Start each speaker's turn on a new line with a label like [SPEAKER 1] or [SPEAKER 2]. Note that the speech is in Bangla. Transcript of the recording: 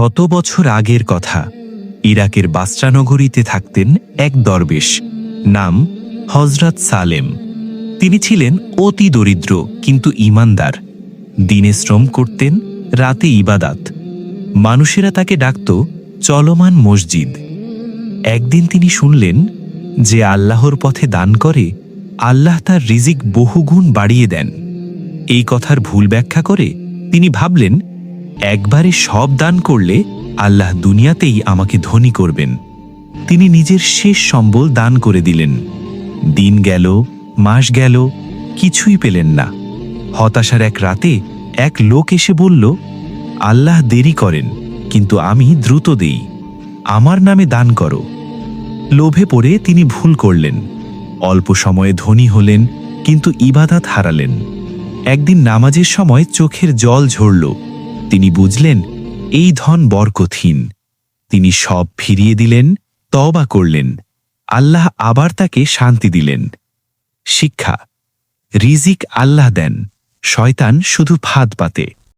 [SPEAKER 1] শত বছর আগের কথা। ইরাকের বাস্ত্রানগরীতে থাকতেন এক দরবেশ, নাম হজরত সালেম। তিনি ছিলেন অতি দরিদ্র, কিন্তু ইমানদার দিনে শ্রম করতেন, রাতে ইবাদাত। মানুষেরা তাকে ডাকত চলমান মসজিদ। একদিন তিনি শুনলেন যে আল্লাহর পথে দান করে, আল্লাহ তার রিজিক বহুগুণ বাড়িয়ে দেন। এই কথার ভুল ব্যাখ্যা করে তিনি ভাবলেন একবারে সব দান করলে আল্লাহ দুনিয়াতেই আমাকে ধনী করবেন। তিনি নিজের শেষ সম্বল দান করে দিলেন। দিন গেল, মাস গেল, কিছুই পেলেন না। হতাশার এক রাতে এক লোক এসে বলল, আল্লাহ দেরি করেন, কিন্তু আমি দ্রুত দেই। আমার নামে দান করো। লোভে পড়ে তিনি ভুল করলেন। অল্প সময়ে ধনী হলেন, কিন্তু ইবাদাত হারালেন। একদিন নামাজের সময় চোখের জল ঝরল। তিনি বুঝলেন, এই ধন বরকথিন তিনি সব ফিরিয়ে দিলেন তবা করলেন। আল্লাহ আবার তাকে শান্তি দিলেন। শিক্ষা, রিজিক আল্লাহ দেন, শয়তান শুধু ফাঁদ পাতে।